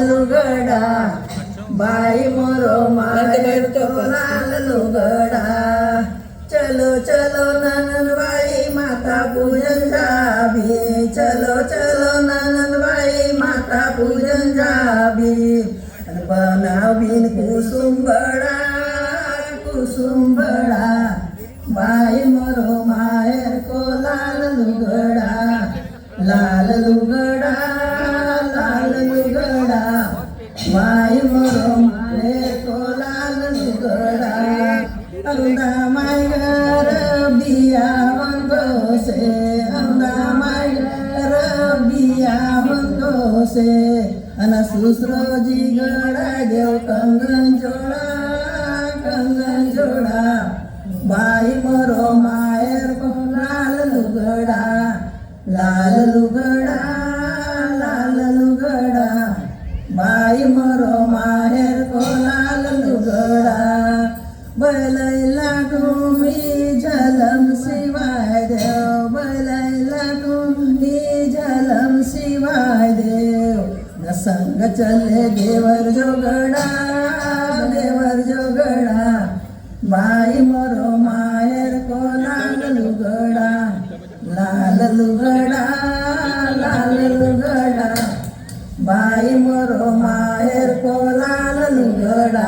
लुगडा बाई मोरो माहेर तो लाल लुगडा. चलो चलो ननदबाई माता पूजन जाबी. चलो चलो ननदबाई माता पूजन जाबी. बनावीन कुसुंबडा कुसुंबडा. बाई मोरो माहेर को लाल लुगडा. लाल लुगडा. बाई मोरो माहेर को लाल लुगडा अंदा मायर बिया बंदो से अंदा घर बिया बंदो से अन सुसरो जी गड़ा देव कंगन जोड़ा कंगन जोड़ा. बाई मोर बाई मोरो माहेर को लाल लुगड़ा बैलैला तुम्ही झलम शिवाय देव. बैलैला तुम्ही झलम शिवाय देव. न संग चले देवर जोगडा देवर जोगडा. बाई मोरो माहेर को लाल लुगडा. बाई मोरो माहेर को लाल लुगडा